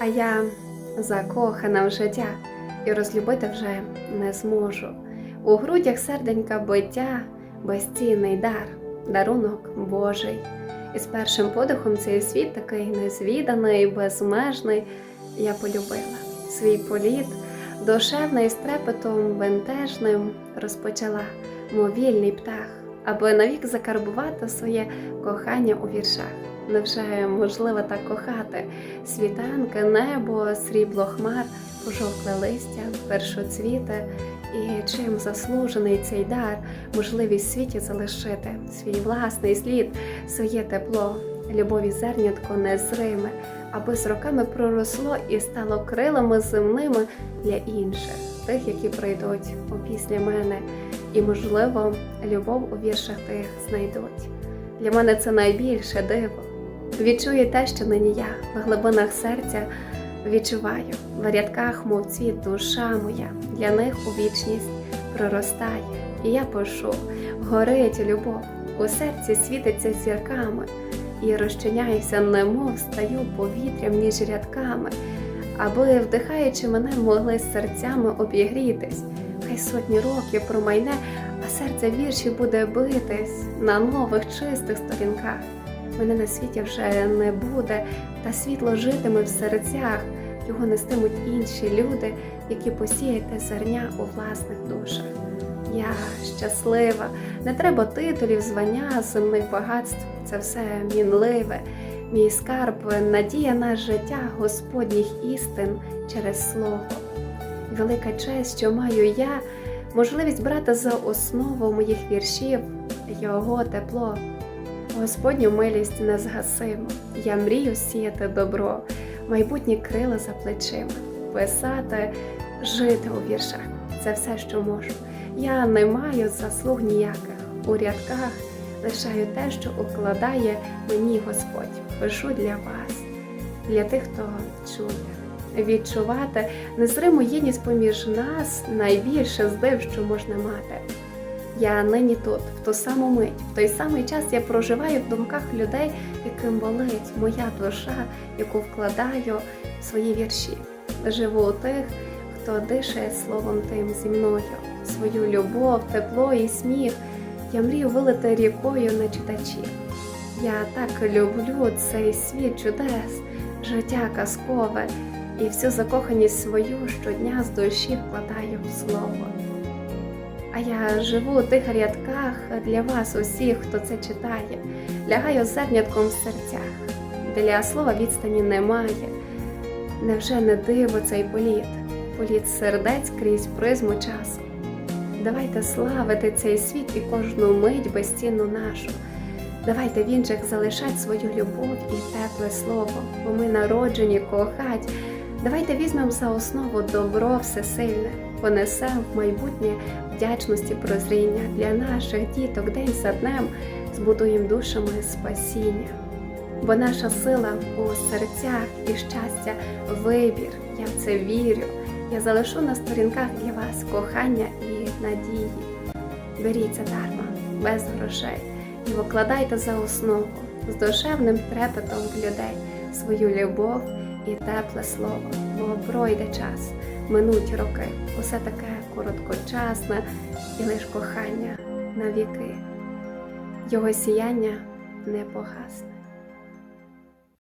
А я закохана в життя і розлюбити вже не зможу. У грудях серденька биття, безцінний дар, дарунок Божий. І з першим подихом цей світ такий незвіданий, безмежний. Я полюбила свій політ, душевний з трепетом бентежним розпочала, мов вільний птах, аби навік закарбувати своє кохання у віршах. Невже можливо так кохати? Світанки, небо, срібло хмар, пожовкле листя, першоцвіти, і чим заслужений цей дар, можливість світі залишити свій власний слід, своє тепло, любові зернятко незриме, аби з роками проросло і стало крилами земними для інших, тих, які прийдуть опісля мене, і, можливо, любов у віршах тих знайдуть. Для мене це найбільше диво. Відчую те, що нині я в глибинах серця відчуваю в рядках, мов цвіт душа моя, для них у вічність проростає, і я пишу, горить любов, у серці світиться зірками, і розчиняюся, немов стаю повітрям між рядками, аби, вдихаючи мене, могли серцями обігрітись. Хай сотні років промайне, а серце вірші буде битись на нових чистих сторінках. Мене на світі вже не буде, та світло житиме в серцях, його нестимуть інші люди, які посіяти зерня у власних душах. Я щаслива, не треба титулів, звання, земних багатств, це все мінливе. Мій скарб, надія на життя Господніх істин через слово. Велика честь, що маю я, можливість брати за основу моїх віршів його тепло. Господню милість незгасимо. Я мрію сіяти добро, майбутні крила за плечима, писати, жити у віршах. Це все, що можу. Я не маю заслуг ніяких. У рядках лишаю те, що укладає мені Господь. Пишу для вас, для тих, хто чує. Відчувати незриму єдність поміж нас найбільше здив, що можна мати. Я нині тут, в ту саму мить, в той самий час я проживаю в думках людей, яким болить моя душа, яку вкладаю в свої вірші. Живу у тих, хто дишає словом тим зі мною, свою любов, тепло і сміх. Я мрію вилити рікою на читачів. Я так люблю цей світ чудес, життя казкове, і всю закоханість свою щодня з душі вкладаю в слово. А я живу у тих рядках для вас, усіх, хто це читає, лягаю зернятком в серцях. Для слова відстані немає. Невже не диво цей політ, політ сердець крізь призму часу? Давайте славити цей світ і кожну мить безцінну нашу. Давайте в інших залишать свою любов і тепле слово, бо ми народжені кохать. Давайте візьмемо за основу добро всесильне, понесемо в майбутнє вдячності прозріння для наших діток день за днем збудуємо душами спасіння. Бо наша сила у серцях і щастя вибір. Я в це вірю. Я залишу на сторінках для вас кохання і надії. Беріть це дарма, без грошей, і викладайте за основу з душевним трепетом в людей свою любов і тепле слово, бо пройде час, минуть роки, усе таке короткочасне і лиш кохання на віки. Його сіяння не погасне.